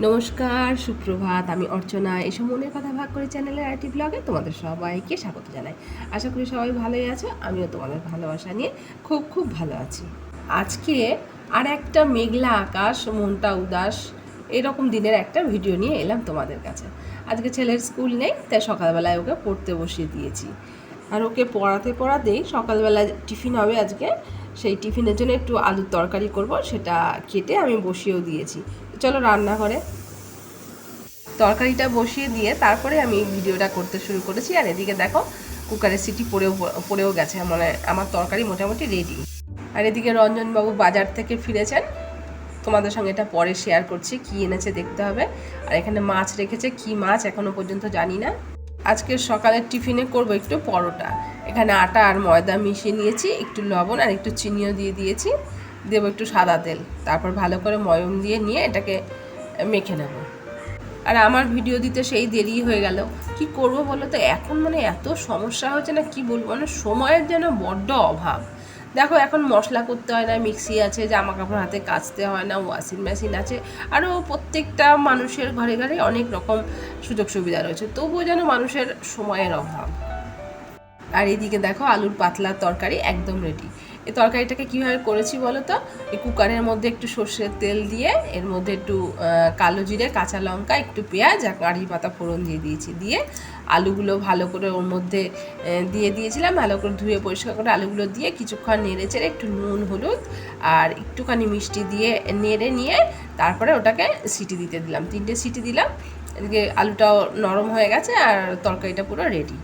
নমস্কার, সুপ্রভাত, আমি অর্চনা। এসব মনের কথা ভাগ করে চ্যানেলের আইটি ব্লগে তোমাদের সবাইকে স্বাগত জানাই। আশা করি সবাই ভালোই আছো, আমিও তোমাদের ভালোবাসা নিয়ে খুব খুব ভালো আছি। আজকে আর একটা মেঘলা আকাশ, মনটা উদাস, এরকম দিনের একটা ভিডিও নিয়ে এলাম তোমাদের কাছে। আজকে ছেলের স্কুল নেই, তাই সকালবেলায় ওকে পড়তে বসিয়ে দিয়েছি। আর ওকে পড়াতে পড়াতেই সকালবেলা টিফিন হবে আজকে। সেই টিফিনের জন্য একটু আলুর তরকারি করব, সেটা কেটে আমি বসিয়েও দিয়েছি। চলো রান্নাঘরে। তরকারিটা বসিয়ে দিয়ে তারপরে আমি ভিডিওটা করতে শুরু করেছি, আর এদিকে দেখো কুকারের সিটি পড়েও পড়েও গেছে মানে আমার তরকারি মোটামুটি রেডি আর এদিকে রঞ্জনবাবু বাজার থেকে ফিরেছেন। তোমাদের সঙ্গে এটা পরে শেয়ার করছি, কি এনেছে দেখতে হবে। আর এখানে মাছ রেখেছে, কি মাছ এখনও পর্যন্ত জানি না। আজকে সকালের টিফিনে করব একটু পরোটা। এখানে আটা আর ময়দা মিশিয়ে নিয়েছি, একটু লবণ আর একটু চিনিও দিয়ে দিয়েছি। দেবো একটু সাদা তেল, তারপর ভালো করে ময়ম দিয়ে নিয়ে এটাকে মেখে নেব। আর আমার ভিডিও দিতে সেই দেরি হয়ে গেল। কি করব বলো তো? এখন মানে এত সমস্যা হচ্ছে না, কি বলব? মানে সময়ের যেন বড্ড অভাব। দেখো, এখন মশলা করতে হয় না, মিক্সি আছে জামা কাপড় হাতে কাচতে হয় না, ওয়াশিং মেশিন আছে। আরও প্রত্যেকটা মানুষের ঘরে ঘরে অনেক রকম সুযোগ সুবিধা রয়েছে। তবুও যেন মানুষের সময়ের অভাব। আর এদিকে দেখো, আলুর পাতলা তরকারি একদম রেডি এই তরকারিটাকে কীভাবে করেছি বলো তো? এই কুকারের মধ্যে একটু সর্ষের তেল দিয়ে, এর মধ্যে একটু কালো জিরে, কাঁচা লঙ্কা, একটু পেঁয়াজ আর কারি পাতা ফোড়ন দিয়ে দিয়েছি। দিয়ে আলুগুলো ভালো করে ওর মধ্যে দিয়ে দিয়েছিলাম। ভালো করে ধুয়ে পরিষ্কার করে আলুগুলো দিয়ে কিছুক্ষণ নেড়ে চেড়ে একটু নুন, হলুদ আর একটুখানি মিষ্টি দিয়ে নেড়ে নিয়ে তারপরে ওটাকে সিটি দিতে দিলাম। তিনটে সিটি দিলাম। এদিকে আলুটাও নরম হয়ে গেছে আর তরকারিটা পুরো রেডি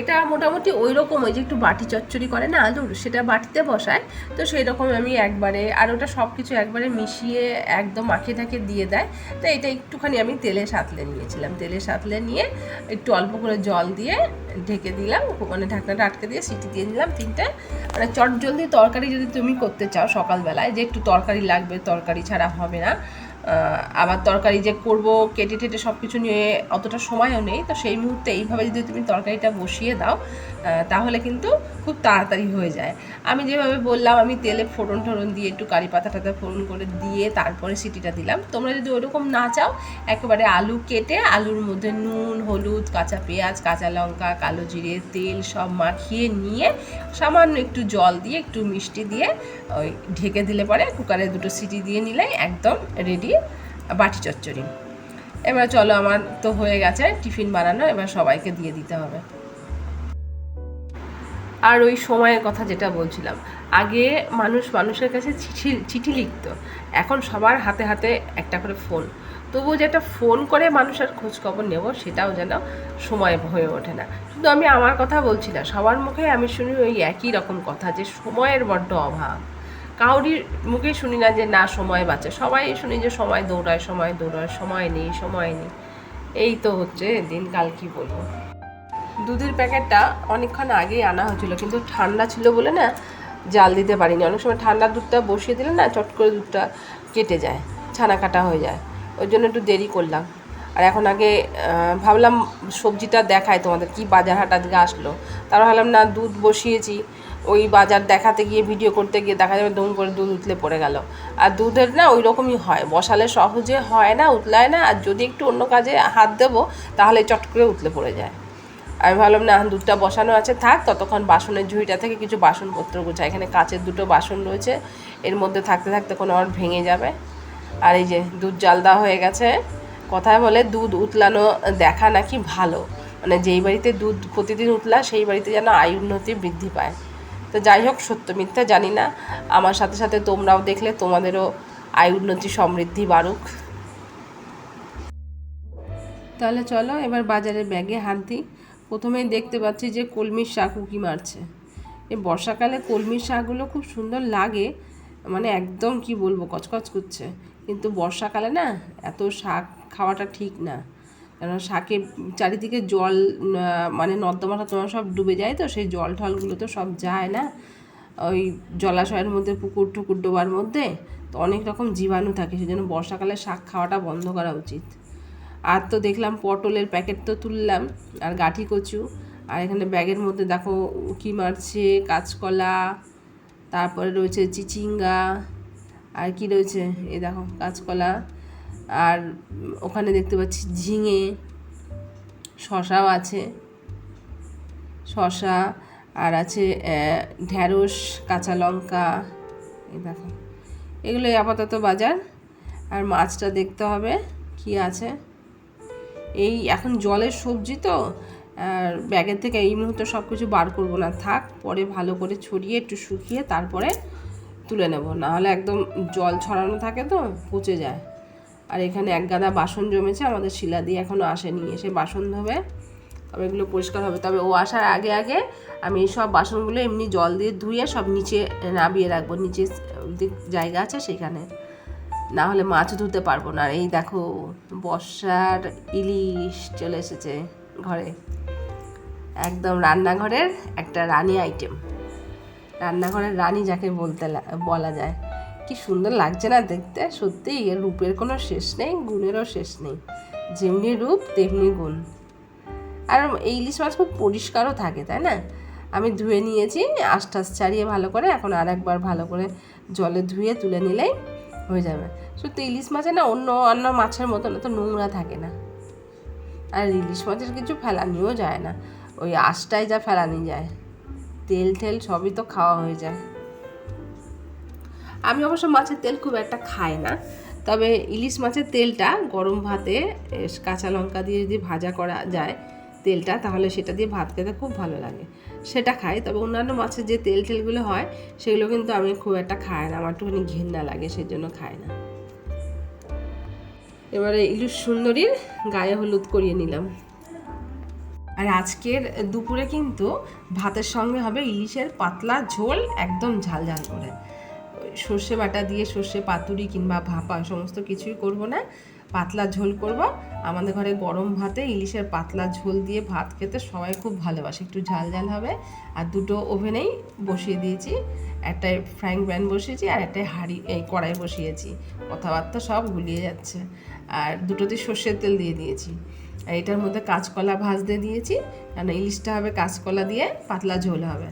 এটা মোটামুটি ওই রকম ওই যে একটু বাটি চচ্চড়ি করে না আলুর, সেটা বাটিতে বসায়। তো সেই রকম আমি একবারে, আর ওটা সব কিছু একবারে মিশিয়ে একদম মাখিয়ে ঠাকিয়ে দিয়ে দেয়। তো এটা একটুখানি আমি তেলে সাঁতলে নিয়েছিলাম। তেলে সাঁতলে নিয়ে একটু অল্প করে জল দিয়ে ঢেকে দিলাম মানে ঢাকনাটা আটকে দিয়ে সিটি দিয়ে দিলাম তিনটে। মানে চট জলদি তরকারি যদি তুমি করতে চাও সকালবেলায়, যে একটু তরকারি লাগবে, তরকারি ছাড়া হবে না। আবার তরকারি যে করব, কেটে টেটে সব কিছু নিয়ে অতটা সময়ও নেই। তো সেই মুহূর্তে এইভাবে যদি তুমি তরকারিটা বসিয়ে দাও তাহলে কিন্তু খুব তাড়াতাড়ি হয়ে যায়। আমি যেভাবে বললাম, আমি তেলে ফোড়ন টোড়ন দিয়ে একটু কারি পাতা টাতা ফোড়ন করে দিয়ে তারপরে সিটিটা দিলাম। তোমরা যদি ওরকম না চাও, একেবারে আলু কেটে আলুর মধ্যে নুন, হলুদ, কাঁচা পেঁয়াজ, কাঁচা লঙ্কা, কালো জিরে, তেল সব মাখিয়ে নিয়ে সামান্য একটু জল দিয়ে, একটু মিষ্টি দিয়ে ওই ঢেকে দিলে পরে কুকারে দুটো সিটি দিয়ে নিলে একদম রেডি বাটি চচ্চড়ি। এবার চলো, আমার তো হয়ে গেছে টিফিন বানানো, এবার সবাইকে দিয়ে দিতে হবে। আর ওই সময়ের কথা যেটা বলছিলাম, আগে মানুষ মানুষের কাছে চিঠি চিঠি লিখতো, এখন সবার হাতে হাতে একটা করে ফোন তবুও যে একটা ফোন করে মানুষের খোঁজ খবর নেব, সেটাও যেন সময় হয়ে ওঠে না। শুধু আমি আমার কথা বলছি না, সবার মুখে আমি শুনি ওই একই রকম কথা যে সময়ের বড্ড অভাব। কাউরির মুখে শুনি না যে না সময় বাঁচে, সবাই শুনি যে সময় দৌড়ায় সময় দৌড়ায়, সময় নেই সময় নেই। এই তো হচ্ছে দিনকাল কি বলব। দুধের প্যাকেটটা অনেকক্ষণ আগেই আনা হয়েছিল, কিন্তু ঠান্ডা ছিল বলে না জাল দিতে পারিনি। অনেক সময় ঠান্ডা দুধটা বসিয়ে দিলে না চট করে দুধটা কেটে যায়, ছানা কাটা হয়ে যায়। ওই জন্য একটু দেরি করলাম। আর এখন আগে ভাবলাম সবজিটা দেখায় তোমাদের, কি বাজার হাট আজকে আসলো। তারপর ভাবলাম, না, দুধ বসিয়েছি। ওই বাজার দেখাতে গিয়ে, ভিডিও করতে গিয়ে দেখা যাবে দম করে দুধ উতলে পড়ে গেল। আর দুধের না ওই রকমই হয়, বসালে সহজে হয় না, উতলায় না। আর যদি একটু অন্য কাজে হাত দেবো, তাহলে চট করে উতলে পড়ে যায়। আমি ভাবলাম, না দুধটা বসানো আছে, থাক, ততক্ষণ বাসনের ঝুড়িটা থেকে কিছু বাসনপত্র গোছায় এখানে কাচের দুটো বাসন রয়েছে, এর মধ্যে থাকতে থাকতে কোনো আমার ভেঙে যাবে। আর এই যে দুধ জাল দেওয়া হয়ে গেছে, কথায় বলে দুধ উতলানো দেখা নাকি ভালো? মানে যেই বাড়িতে দুধ প্রতিদিন উতলা, সেই বাড়িতে যেন আয় উন্নতি বৃদ্ধি পায়। তো যাই হোক, সত্য মিথ্যা জানি না। আমার সাথে সাথে তোমরাও দেখলে, তোমাদেরও আয় উন্নতি সমৃদ্ধি বাড়ুক। তাহলে চলো, এবার বাজারে ব্যাগে হাত দিই প্রথমেই দেখতে পাচ্ছি যে কলমির শাক উকি মারছে। এই বর্ষাকালে কলমির শাকগুলো খুব সুন্দর লাগে মানে একদম কি বলব, কচকচ করছে। কিন্তু বর্ষাকালে না, এত শাক খাওয়াটা ঠিক না। কারণ শাকের চারিদিকে জল মানে নর্দমাটা তোমার সব ডুবে যায় তো, সেই জল ঠলগুলো তো সব যায় না। ওই জলাশয়ের মধ্যে, পুকুর টুকুর ডোবার মধ্যে, তো অনেক রকম জীবাণু থাকে, সেজন্য বর্ষাকালে শাক খাওয়াটা বন্ধ করা উচিত। আর তো দেখলাম পটলের প্যাকেট তো তুললাম, আর গাঠি কচু, আর এখানে ব্যাগের মধ্যে দেখো উকি মারছে, কাঁচকলা, তারপরে রয়েছে চিচিঙ্গা, আর কি রয়েছে? এই দেখো কাঁচকলা, আর ওখানে দেখতে পাচ্ছি ঝিঙে, শশাও আছে, শশা, আর আছে ঢ্যাঁড়স, কাঁচা লঙ্কা এই দেখো। এগুলোই আপাতত বাজার, আর মাছটা দেখতে হবে কি আছে। এই এখন জলের সবজি তো, আর ব্যাগের থেকে এই মুহূর্তে সব কিছু বার করব না, থাক, পরে ভালো করে ছড়িয়ে একটু শুকিয়ে তারপরে তুলে নেব, নাহলে একদম জল ছড়ানো থাকে তো, পচে যায়। আর এখানে এক গাদা বাসন জমেছে, আমাদের শিলা দিয়ে এখনও আসেনি, এসে বাসন ধোবে, তবে এগুলো পরিষ্কার হবে। তবে ও আসার আগে আগে আমি সব বাসনগুলো এমনি জল দিয়ে ধুয়ে সব নিচে নামিয়ে রাখব, নিচে জায়গা আছে সেখানে। না হলে মাছ ধুতে পারব না। এই দেখো, বর্ষার ইলিশ চলে এসেছে ঘরে। একদম রান্নাঘরের একটা রানী আইটেম রান্নাঘরের রানী যাকে বলতে বলা যায়। কি সুন্দর লাগছে না দেখতে? সত্যিই এর রূপের কোনো শেষ নেই, গুণেরও শেষ নেই। যেমনি রূপ, তেমনি গুণ। আর এই ইলিশ মাছ খুব পরিষ্কারও থাকে, তাই না? আমি ধুয়ে নিয়েছি আশটাস ছাড়িয়ে ভালো করে, এখন আর একবার ভালো করে জলে ধুয়ে তুলে নিলেই হয়ে যাবে। সত্যি ইলিশ মাছে না, অন্য অন্য মাছের মতো না তো নোংরা থাকে না। আর ইলিশ মাছের কিছু ফেলানিও যায় না। ওই আশটায় যা ফেলানি যায়। তেল টেল সবই তো খাওয়া হয়ে যায়। আমি অবশ্য মাছের তেল খুব একটা খাই না। তবে ইলিশ মাছের তেলটা গরম ভাতে কাঁচা লঙ্কা দিয়ে যদি ভাজা করা যায় তেলটা, তাহলে সেটা দিয়ে ভাত খেতে খুব ভালো লাগে। সেটা খাই, তবে অন্যান্য মাছের যে তেল টেলগুলো হয়, সেগুলো কিন্তু আমি খুব একটা খাই না, আমার একটুখানি ঘেন্না লাগে সেই জন্য খাই না। এবারে ইলিশ সুন্দরীর গায়ে হলুদ করিয়ে নিলাম। আর আজকের দুপুরে কিন্তু ভাতের সঙ্গে হবে ইলিশের পাতলা ঝোল, একদম ঝাল ঝাল করে। সর্ষে বাটা দিয়ে সর্ষে পাতুরি কিংবা ভাপা, সমস্ত কিছুই করব না। পাতলা ঝোল করব। আমাদের ঘরে গরম ভাতে ইলিশের পাতলা ঝোল দিয়ে ভাত খেতে সবাই খুব ভালোবাসে। একটু ঝাল ঝাল হবে। আর দুটো ওভেনেই বসিয়ে দিয়েছি। একটাই ফ্রাইং প্যান বসিয়েছি আর একটাই হাঁড়ি, এই কড়াই বসিয়েছি। কথাবার্তা সব গুলিয়ে যাচ্ছে। আর দুটোতে সর্ষের তেল দিয়ে দিয়েছি। আর এটার মধ্যে কাঁচকলা ভাজতে দিয়েছি। কারণ ইলিশটা হবে কাঁচকলা দিয়ে, পাতলা ঝোল হবে।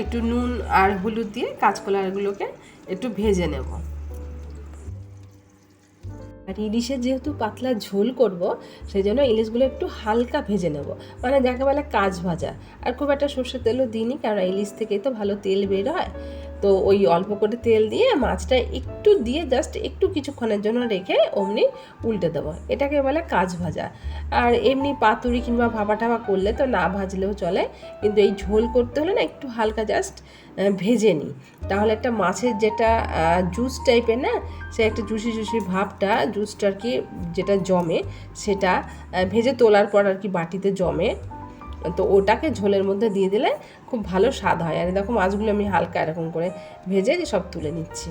একটু নুন আর হলুদ দিয়ে কাঁচকলাগুলোকে একটু ভেজে নেব। আর ইলিশের যেহেতু পাতলা ঝোল করব সেই জন্য ইলিশগুলো একটু হালকা ভেজে নেব। মানে যাকে বলে কাজ ভাজা। আর খুব একটা সর্ষের তেলও দিইনি, কারণ ইলিশ থেকেই তো ভালো তেল বের হয়। তো ওই অল্প করে তেল দিয়ে মাছটা একটু দিয়ে জাস্ট একটু কিছুক্ষণের জন্য রেখে অমনি উল্টে দেবো। এটাকে বলে কাজ ভাজা। আর এমনি পাতুরি কিংবা ভাপা টাপা করলে তো না ভাজলেও চলে, কিন্তু এই ঝোল করতে হলে না একটু হালকা জাস্ট ভেজে নিই। তাহলে একটা মাছের যেটা জুস টাইপের না, সে একটা জুসি জুসি ভাবটা জুসটা আর কি যেটা জমে, সেটা ভেজে তোলার পর আর কি বাটিতে জমে তো ওটাকে ঝোলের মধ্যে দিয়ে দিলে খুব ভালো স্বাদ হয়। আর দেখো মাছগুলো আমি হালকা এরকম করে ভেজে সব তুলে নিচ্ছি।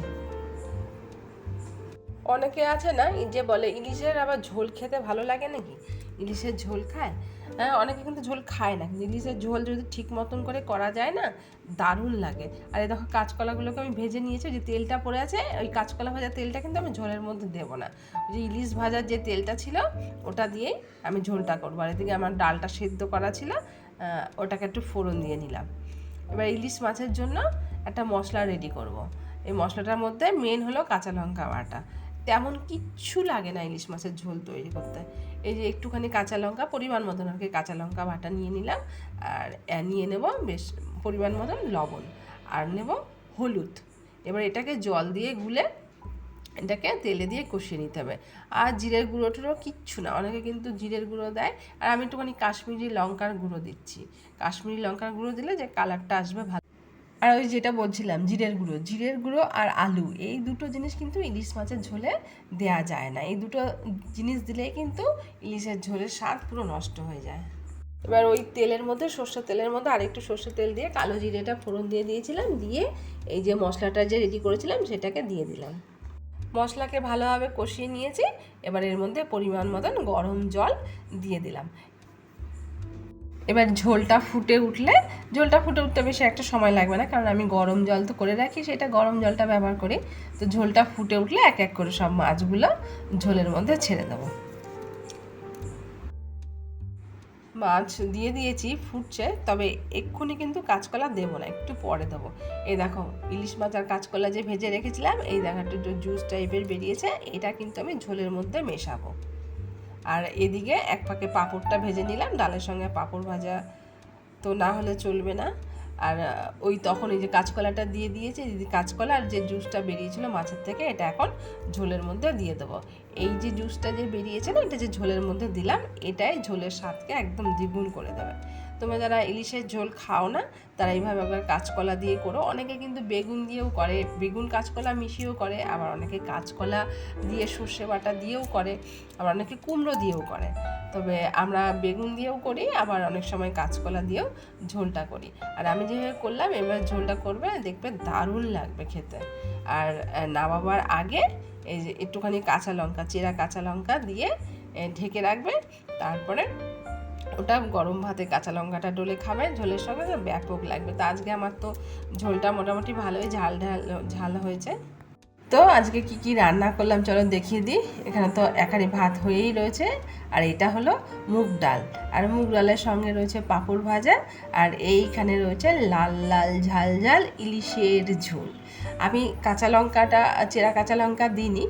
অনেকে আছে না যে বলে ইলিশের আবার ঝোল খেতে ভালো লাগে নাকি? ইলিশের ঝোল খায়? হ্যাঁ অনেকে কিন্তু ঝোল খায় না। ইলিশের ঝোল যদি ঠিক মতন করে করা যায় না, দারুণ লাগে। আর এই দেখো কাঁচকলাগুলোকে আমি ভেজে নিয়েছি যে তেলটা পড়ে আছে, ওই কাঁচকলা ভাজা তেলটা কিন্তু আমি ঝোলের মধ্যে দেবো না। ওই যে ইলিশ ভাজার যে তেলটা ছিল, ওটা দিয়েই আমি ঝোলটা করব। আর এদিকে আমার ডালটা সেদ্ধ করা ছিল ওটাকে একটু ফোড়ন দিয়ে নিলাম। এবার ইলিশ মাছের জন্য একটা মশলা রেডি করব। এই মশলাটার মধ্যে মেন হলো কাঁচা লঙ্কা বাটা। তেমন কিচ্ছু লাগে না ইলিশ মাছের ঝোল তৈরি করতে। এই যে একটুখানি কাঁচা লঙ্কা, পরিমাণ মতন আর কি কাঁচা লঙ্কা বাটা নিয়ে নিলাম। আর নিয়ে নেব বেশ পরিমাণ মতন লবণ। আর নেব হলুদ। এবার এটাকে জল দিয়ে গুলে এটাকে তেলে দিয়ে কষিয়ে নিতে হবে। আর জিরের গুঁড়ো টুড়ো কিচ্ছু না, অনেকে কিন্তু জিরের গুঁড়ো দেয়। আর আমি একটুখানি কাশ্মীরি লঙ্কার গুঁড়ো দিচ্ছি। কাশ্মীরি লঙ্কার গুঁড়ো দিলে যে কালারটা আসবে ভালো আর ওই যেটা বলছিলাম, জিরের গুঁড়ো জিরের গুঁড়ো আর আলু, এই দুটো জিনিস কিন্তু ইলিশ মাছের ঝোলে দেয়া যায় না। এই দুটো জিনিস দিলেই কিন্তু ইলিশের ঝোলের স্বাদ পুরো নষ্ট হয়ে যায়। এবার ওই তেলের মধ্যে, সর্ষের তেলের মধ্যে আরেকটু সর্ষের তেল দিয়ে কালো জিরেটা ফোড়ন দিয়ে দিয়েছিলাম, দিয়ে এই যে মশলাটা যে রেডি করেছিলাম সেটাকে দিয়ে দিলাম। মশলাকে ভালোভাবে কষিয়ে নিয়েছি, এবার এর মধ্যে পরিমাণ মতন গরম জল দিয়ে দিলাম। এবার ঝোলটা ফুটে উঠলে, ঝোলটা ফুটে উঠতে বেশি একটা সময় লাগবে না, কারণ আমি গরম জল তো করে রাখি, সেটা গরম জলটা ব্যবহার করি। তো ঝোলটা ফুটে উঠলে এক এক করে সব মাছগুলো ঝোলের মধ্যে ছেড়ে দেবো। মাছ দিয়ে দিয়েছি, ফুটছে, তবে এক্ষুনি কিন্তু কাঁচকলা দেবো না, একটু পরে দেবো। এই দেখো, ইলিশ মাছ আর কাঁচকলা যে ভেজে রেখেছিলাম, এই দেখো একটু জুস টাইপের বেরিয়েছে, এটা কিন্তু আমি ঝোলের মধ্যে মেশাবো। আর এদিকে এক পাকে পাঁপড়টা ভেজে নিলাম, ডালের সঙ্গে পাঁপড় ভাজা তো না হলে চলবে না। আর ওই তখন এই যে কাঁচকলাটা দিয়ে দিয়েছে কাঁচকলা আর যে জুসটা বেরিয়েছিল মাছের থেকে, এটা এখন ঝোলের মধ্যে দিয়ে দেবো। এই যে জুসটা যে বেরিয়েছে না, এটা যে ঝোলের মধ্যে দিলাম, এটাই ঝোলের স্বাদকে একদম দ্বিগুণ করে দেবে। তোমরা যারা ইলিশের ঝোল খাও না, তারা এইভাবে আবার কাঁচকলা দিয়ে করো। অনেকে কিন্তু বেগুন দিয়েও করে, বেগুন কাঁচকলা মিশিয়েও করে, আবার অনেকে কাঁচকলা দিয়ে সর্ষে বাটা দিয়েও করে, আবার অনেকে কুমড়ো দিয়েও করে। তবে আমরা বেগুন দিয়েও করি, আবার অনেক সময় কাঁচকলা দিয়েও ঝোলটা করি। আর আমি যেভাবে করলাম এবার ঝোলটা করবে, দেখবে দারুণ লাগবে খেতে। আর নামাবার আগে এই যে একটুখানি কাঁচা লঙ্কা, চেরা কাঁচা লঙ্কা দিয়ে ঢেকে রাখবে। তারপরে ওটা গরম ভাতে কাঁচা লঙ্কাটা ডলে খাবে, ঝোলের সঙ্গে ব্যাপক লাগবে। তো আজকে আমার তো ঝোলটা মোটামুটি ভালোই ঝাল ঢাল, ঝাল হয়েছে। তো আজকে কি কি রান্না করলাম চলো দেখিয়ে দিই। এখানে তো একারি ভাত হয়েই রয়েছে। আর এটা হলো মুগ ডাল। আর মুগ ডালের সঙ্গে রয়েছে পাঁপড় ভাজা। আর এইখানে রয়েছে লাল লাল ঝাল ঝাল ইলিশের ঝোল। আমি কাঁচা লঙ্কাটা, চেরা কাঁচা লঙ্কা দিইনি।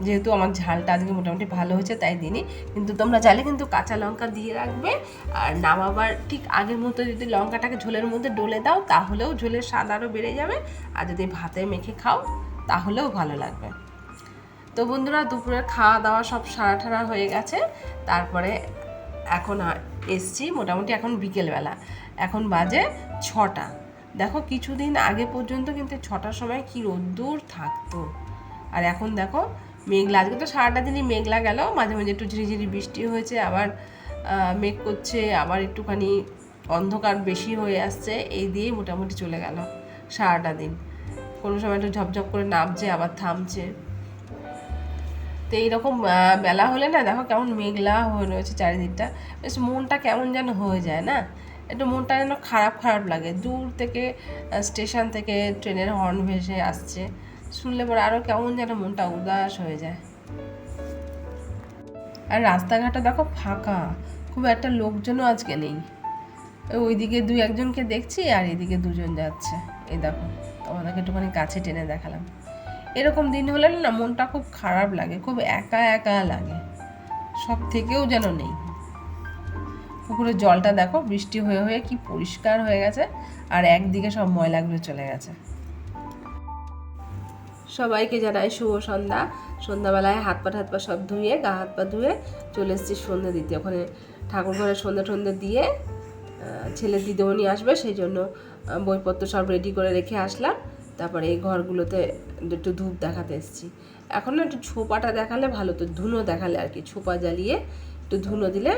যেহেতু আমার ঝালটা আজকে মোটামুটি ভালো হয়েছে, তাই দিইনি। কিন্তু তোমরা চাইলে কিন্তু কাঁচা লঙ্কা দিয়ে রাখবে। আর নামাবার ঠিক আগের মতো যদি লঙ্কাটাকে ঝোলের মধ্যে ডলে দাও, তাহলেও ঝোলের স্বাদ আরও বেড়ে যাবে। আর যদি ভাতে মেখে খাও, তাহলেও ভালো লাগবে। তো বন্ধুরা দুপুরের খাওয়া দাওয়া সব সারা ঠারা হয়ে গেছে। তারপরে এখন এসছি। মোটামুটি এখন বিকেলবেলা। এখন বাজে ছটা। দেখো কিছুদিন আগে পর্যন্ত কিন্তু ছটার সময় কি রোদ্দুর থাকতো। আর এখন দেখো মেঘলা, আজকে তো সারাটা দিনই মেঘলা গেল, মাঝে মাঝে একটু ঝিরিঝিরি বৃষ্টি হয়েছে, আবার মেঘ করছে, আবার একটুখানি অন্ধকার বেশি হয়ে আসছে, এই দিয়ে মোটামুটি চলে গেল সারাটা দিন। কোনো সময় একটু ঝপঝপ করে নামছে, আবার থামছে। তো এইরকম বেলা হলে না দেখো কেমন মেঘলা হয়ে রয়েছে চারিদিকটা, বেশ মনটা কেমন যেন হয়ে যায় না? একটু মনটা যেন খারাপ খারাপ লাগে। দূর থেকে স্টেশন থেকে ট্রেনের হর্ন ভেসে আসছে। শুনলে পরে আরও কেমন যেন মনটা উদাস হয়ে যায়। আর রাস্তাঘাটে দেখো ফাঁকা। খুব একটা লোকজনও আজকে নেই। ওই ওইদিকে দুই একজনকে দেখছি আর এদিকে দুজন যাচ্ছে। এই দেখো, তোমাদেরকে একটুখানি কাছে টেনে দেখালাম। এরকম দিন হলে না মনটা খুব খারাপ লাগে, খুব একা একা লাগে। সব থেকেও যেন নেই। পুকুরের জলটা দেখো, বৃষ্টি হয়ে হয়ে কি পরিষ্কার হয়ে গেছে, আর একদিকে সব ময়লাগুলো চলে গেছে। সবাইকে জানাই শুভ সন্ধ্যা। সন্ধ্যাবেলায় হাত পা হাত পা সব ধুয়ে, গা হাত পা ধুয়ে চলে এসেছি সন্ধে দিতে। ওখানে ঠাকুর ঘরে সন্ধে টন্ধে দিয়ে ছেলে দিদিমণি আসবে, সেই জন্য বইপত্র সব রেডি করে রেখে আসলাম। তারপরে এই ঘরগুলোতে একটু ধূপ দেখাতে এসেছি। এখন না একটু ছোপাটা দেখালে ভালো, তো ধুনো দেখালে আর কি, ছোপা জ্বালিয়ে একটু ধুনো দিলে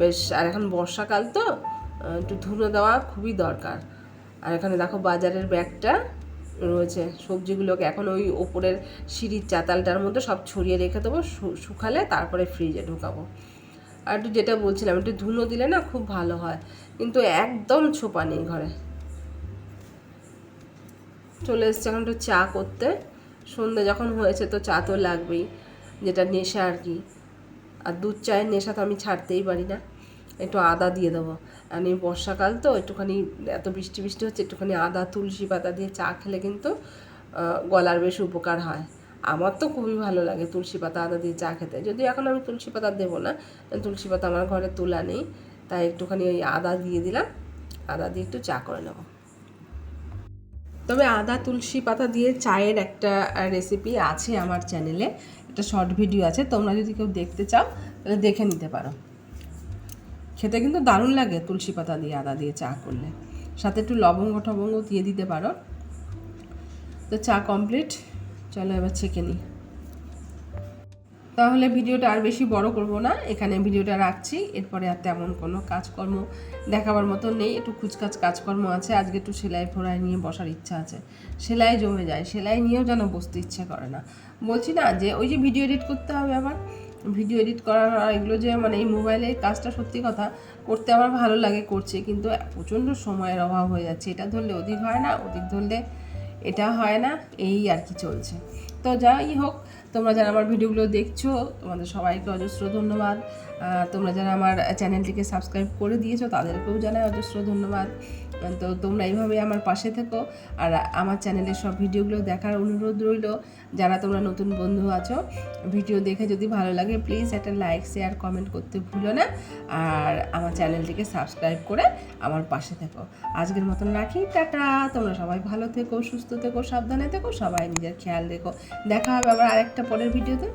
বেশ, আর এখন বর্ষাকাল তো একটু ধুনো দেওয়া খুবই দরকার। আর এখানে দেখো বাজারের ব্যাগটা রয়েছে, সবজিগুলোকে এখন ওই ওপরের সিঁড়ির চাতালটার মধ্যে সব ছড়িয়ে রেখে দেবো শুকালে তারপরে ফ্রিজে ঢুকাবো। আর একটু যেটা বলছিলাম, একটু ধুনো দিলে না খুব ভালো হয়, কিন্তু একদম ছোপা নেই ঘরে। চলে এসছে এখন একটু চা করতে, সন্ধে যখন হয়েছে তো চা তো লাগবেই, যেটা নেশা আর কি। আর দুধ চায়ের নেশা তো আমি ছাড়তেই পারি না। একটু আদা দিয়ে দেবো। আমি বর্ষাকাল তো একটুখানি এত বৃষ্টি বৃষ্টি হচ্ছে, একটুখানি আদা, তুলসী পাতা দিয়ে চা খেলে কিন্তু গলার বেশ উপকার হয়। আমার তো খুবই ভালো লাগে তুলসী পাতা, আদা দিয়ে চা খেতে। যদি এখন আমি তুলসী পাতা দেবো না তুলসী পাতা আমার ঘরে তোলা নেই। তাই একটুখানি ওই আদা দিয়ে দিলাম। আদা দিয়ে একটু চা করে নেব। তবে আদা, তুলসী পাতা দিয়ে চায়ের একটা রেসিপি আছে আমার চ্যানেলে একটা শর্ট ভিডিও আছে, তোমরা যদি কেউ দেখতে চাও, তাহলে দেখে নিতে পারো। খেতে কিন্তু দারুণ লাগে তুলসী পাতা দিয়ে, আদা দিয়ে চা করলে। সাথে একটু লবঙ্গ টবঙ্গ দিয়ে দিতে পারো। তো চা কমপ্লিট চলো এবার ছেঁকে নিই। তাহলে ভিডিওটা আর বেশি বড় করব না। এখানে ভিডিওটা রাখছি। এরপরে আর তেমন কোনো কাজকর্ম দেখাবার মতো নেই। একটু কুচকাচ কাজকর্ম আছে। আজকে একটু সেলাই ফোড়াই নিয়ে বসার ইচ্ছা আছে। সেলাই জমে যায়। সেলাই নিয়েও যেন বসতে ইচ্ছে করে না। বলছি না যে, ওই যে ভিডিও এডিট করতে হবে আবার। ভিডিও এডিট করার এগুলো যে মানে এই মোবাইলে কাজটা সত্যি কথা করতে আমার ভালো লাগে, করছে। কিন্তু প্রচণ্ড সময়ের অভাব হয়ে যাচ্ছে। এটা ধরলে অধিক হয় না, অধিক ধরলে এটা হয় না। এই আর কি চলছে। তো যাই হোক তোমরা যারা আমার ভিডিওগুলো দেখছ তোমাদের সবাইকে অজস্র ধন্যবাদ। তোমরা যারা আমার চ্যানেলটিকে সাবস্ক্রাইব করে দিয়েছ, তাদেরকেও জানাই অজস্র ধন্যবাদ। তো তোমরা এইভাবে আমার পাশে থেকো। আর আমার চ্যানেলের সব ভিডিওগুলো দেখার অনুরোধ রইল। যারা তোমরা নতুন বন্ধু আছো, ভিডিও দেখে যদি ভালো লাগে প্লিজ একটা লাইক শেয়ার কমেন্ট করতে ভুলো না। আর আমার চ্যানেলটিকে সাবস্ক্রাইব করে আমার পাশে থেকো। আজকের মতন রাখি, টাটা। তোমরা সবাই ভালো থেকো, সুস্থ থেকো, সাবধানে থেকো, সবাই নিজের খেয়াল রেখো। দেখা হবে আবার আরেকটা পরের ভিডিওতে।